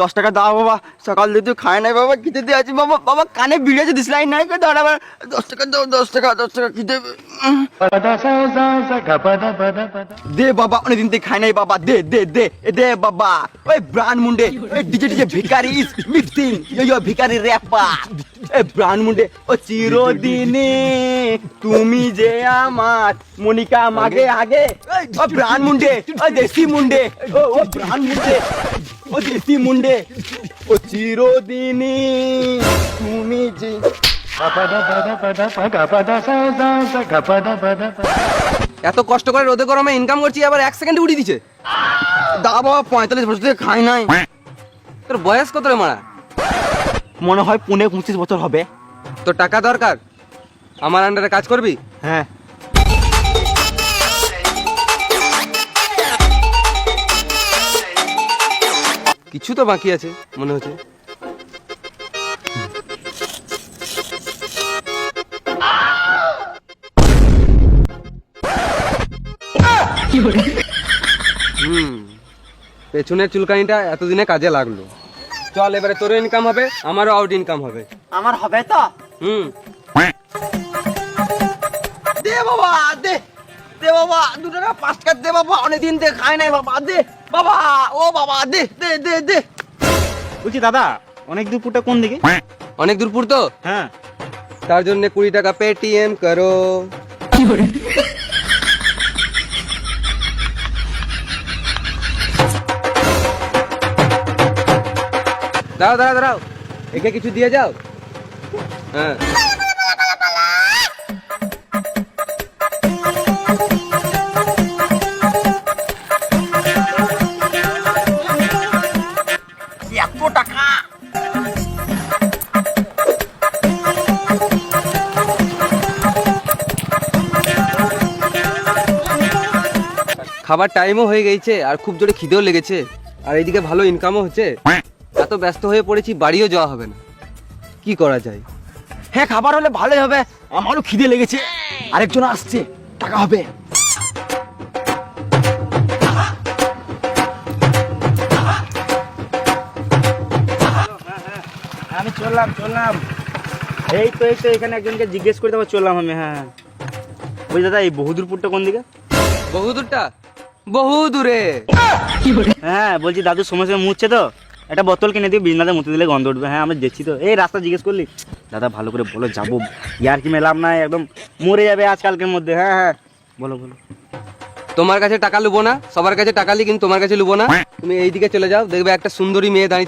দশ টাকা দাও বাবা, সকাল দিয়ে তুই খায় নাই বাবা, খিদে দিয়ে আছি বাবা বাবা কানে বিড়িয়েছে দিসলাই নাই দাঁড়া আবার দশ টাকা দাও, দশ টাকা দশ টাকা, খিদে দে বাবা, অনেকদিন থেকে খাই নাই বাবা, দে দে দে দে বাবা, ওই ব্রান মুন্ডে, ওই ডিজে ডিজে ভিকারি ইজ মিক্সিং ইয়ো ভিকারি র্যাপা এ ব্রান মুন্ডে, ও চিরদিনে তুমি যে আমার, মনিকা মাগে আগে ও ব্রান মুন্ডে ও দেশি মুন্ডে, ও ও ব্রান মুন্ডে। ও দেশি মুন্ডে। ও চিরদিনে তুমি যে এত কষ্ট করে রোদে গরমে ইনকাম করছি, আবার এক সেকেন্ডে উড়িয়ে দিচ্ছে দা বাবা পঁয়তাল্লিশ বছর থেকে খাই নাই। তোর বয়স কত রে মারা? মনে হয় পুনে পঁচিশ বছর হবে। তোর টাকা দরকার? আমার আন্ডারে কাজ করবি? হ্যাঁ। কিছু তো বাকি আছে মনে হচ্ছে। হুম পেছনের চুলকানিটা এতদিনে কাজে লাগল। চল এবারে তোরও ইনকাম হবে আমারও আউট ইনকাম হবে। আমার হবে তো? হুম। দে বাবা দে। দে বাবা দু টাকা পাঁচ টাকা দে বাবা অনেকদিন থেকে খাই নাই বাবা দে। বাবা ও বাবা দে দে দে দে। বলছি দাদা অনেক দুপুরটা কোন দিকে? অনেক দূর পুর তো? হ্যাঁ। তার জন্য কুড়ি টাকা পেটিএম করো। দাঁড়াও দাঁড়াও দাঁড়াও। একে কিছু দিয়ে যাও। হ্যাঁ। খাবার টাইমও হয়ে গেছে আর খুব জোরে খিদেও লেগেছে আর এইদিকে ভালো ইনকামও হচ্ছে। এত ব্যস্ত হয়ে পড়েছি বাড়িও যাওয়া হবে না। কি করা যায়? হ্যাঁ খাবার হলে ভালোই হবে। আমারও খিদে লেগেছে। আরেকজন আসছে টাকা হবে। আমি চললাম চললাম। এই তো এই তো এখানে একজনকে জিজ্ঞেস করে পারব চললাম আমি হ্যাঁ হ্যাঁ। বলছি দাদা এই বহুদূরপুরটা কোন দিকে? বহু দূরটা বহু দূরে। হ্যাঁ বলছি দাদু সময় সময় মুছছে তো। একটা বোতল কিনে দিয়ে বিজনাতে মুতে দিলে গন্ধ উঠবে। হ্যাঁ আমি যাচ্ছি তো। এই রাস্তা জিজ্ঞেস করলি? দাদা ভালো করে বলো যাব। ইয়ার কি মেলাম না একদম মরে যাবে আজকালকের মধ্যে। হ্যাঁ হ্যাঁ বলো বলো। তোমার কাছে টাকা লুবো না সবার কাছে টাকা লি কিন্তু তোমার কাছে লুবো না। তুমি এইদিকে চলে যাও দেখবে একটা সুন্দরী মেয়ে দাঁড়িয়ে